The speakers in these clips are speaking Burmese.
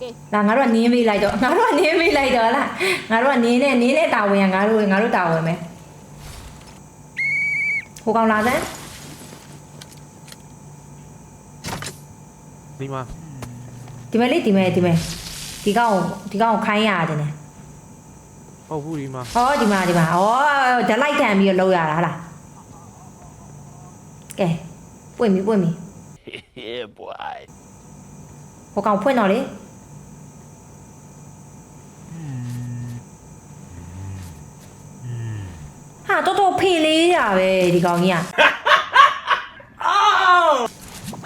ကဲလာငါတို့ကနင်းပေးလိုက်တော့ငါတို့ကနင်းပေးလိုက်တော့လားငါတို့ကနင်းနဲ့နင်းနဲ့တာဝန်ရငါတို့ငါတို့တာဝန်မယ်ဟိုကောင်လာစမ်းဒီမှာဒီမဲ့လေးဒီမဲ့ဒီမဲ့ဒီကောင်ကိုဒီကောင်ကိုခိုင်းရတယ်နဲ့ဟုတ်ဘူးဒီမှာဩဒီမှာဒီမှာဩဓလိုက်ခံပြီးတော့လောက်ရတာဟာလားကဲပွင့်ပြီပွင့်ပြီ yeah, boy. ဟိုကောင်ဖွင့်တော့လေ ဟာတော်တော်ဖေးလေးရပဲဒီကောင်ကြီးอ่ะ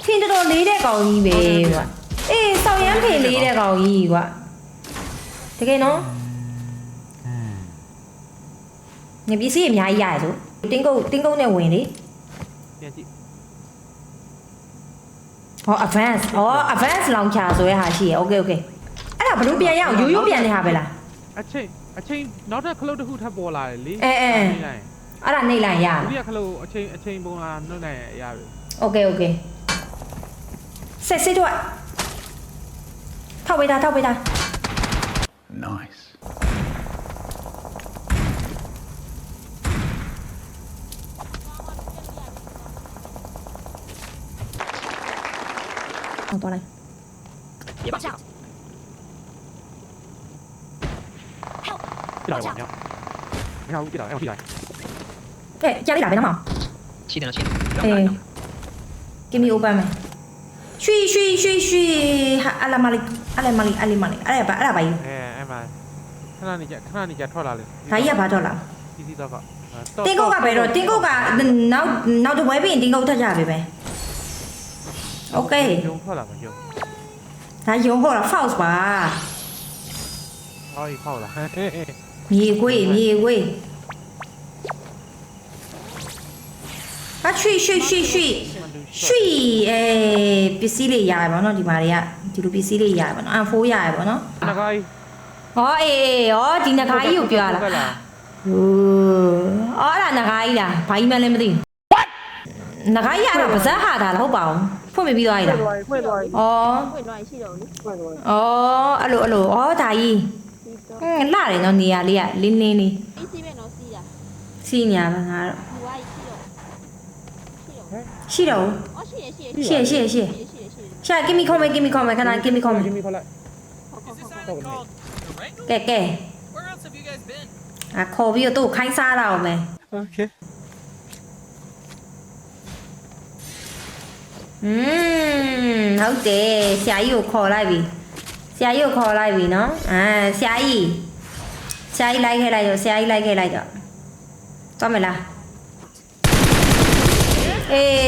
ထင်းတော်တော်လေးတဲ့ကောင်ကြီးပဲကွာအေးစောင်ရမ်းဖေးလေးတဲ့ကောင်ကြီးကွာတကယ်နော်ညပစ္စည်းအများကြီးရတယ်ဆိုတင်းကုတ်တင်းကုတ်နဲ့ဝင်လေပြန်ကြည့်ဟော advance ဟော advance launcher ဆိုရဲဟာရှိရ okay okay အဲ့ဒါဘလို့ပြန်ရအောင်ရိုးရိုးပြန်နေတာပဲလား အချိန်အချိန်နောက်ထပ်ခလုတ်တစ်ခုထပ်ပေါ်လာတယ်လေအဲအဲ နေလိုက်အဲ့ဒါနေလိုက်ရဒုတိယခလုတ်အချိန်အချိန်ပုံလာနှုတ်နိုင်ရရပြီ okay okay ဆက်စစ်တော့ထောက်ပေးတာထောက်ပေးတာ Nice. ဟောတော့လိုက်别把 ပြလာတော့ဗျာမရဘူးပြလာအဲ့ထိလိုက်ကဲကြားလိုက်တာဘယ်နှမရှိတယ်နော်ရှိတယ်အေးကင်မီအိုပန်မယ်ရွှေရွှေရွှေရွှေဟာအလာမလီအလာမလီအလာမလီအဲ့ဒါပါအဲ့ဒါပါယူအဲအဲ့မှာခဏနေကြခဏနေကြထွက်လာလေဒါကြီးကဘာတော့လားစီစီတော့ကတင်းကုတ်ကပဲတော့တင်းကုတ်ကနောက်နောက်တစ်ပွဲပြီးရင်တင်းကုတ်ထက်ကြပဲပဲโอเคယုံထွက်လာမယုံဒါယုံဟောတာ false ပါဟောဒီ false လား မြေခွေးမြေခွေးဟာရွှေရွှေရွှေရွှေရွှေအဲပစ္စည်းလေးရတယ်ဗောနော်ဒီမှာတွေကဒီလိုပစ္စည်းလေးရတယ်ဗောနော် M4 ရတယ်ဗောနော်နဂိုင်းဟောအေးအေးဟောဒီနဂါကြီးကိုပြောရလားဟိုအော်အဲ့ဒါနဂါကြီးလားဘာကြီးမှလည်းမသိဘူးနဂါကြီးကတော့ပါဇက်ဟာတာလားဟုတ်ပါဘူးဖွင့်မပြီးသွားရည်လားဖွင့်သွားပြီဩဖွင့်သွားရင်ရှိတော့လေဖွင့်သွားပြီဩအဲ့လိုအဲ့လိုဩဒါကြီး ဒီတော့ ဟင်းလှတယ်နော်နေရာလေးကလင်းလင်းလေး အေးစီးမဲ့တော့စီးတာ စီးညာပါငါတော့ ဒီဝါကြီးရှိတော့ရှိတော့ရှိတော့ အော်ရှိရရှိရ ရှိရရှိရရှိရ ရှိရရှိရရှိရ ရှာ give me comment give me comment ခဏ give me comment ဒီမီခေါ်လိုက် ဟုတ်ဟုတ်ဟုတ် တော့နေ ကဲကဲ Where else have you guys been? အခေါ်ပြီးတော့သူ့ကိုခိုင်းစားတာအောင်မယ် โอเค อืมဟုတ်တယ်ဆရာကြီးကိုခေါ်လိုက်ပြီ ဆရာကြီးကိုခေါ်လိုက်ပြီနော်အာဆရာကြီးဆရာကြီးလိုက်ခဲ့လိုက်တော့ဆရာကြီးလိုက်ခဲ့လိုက်တော့သွားမလားအေး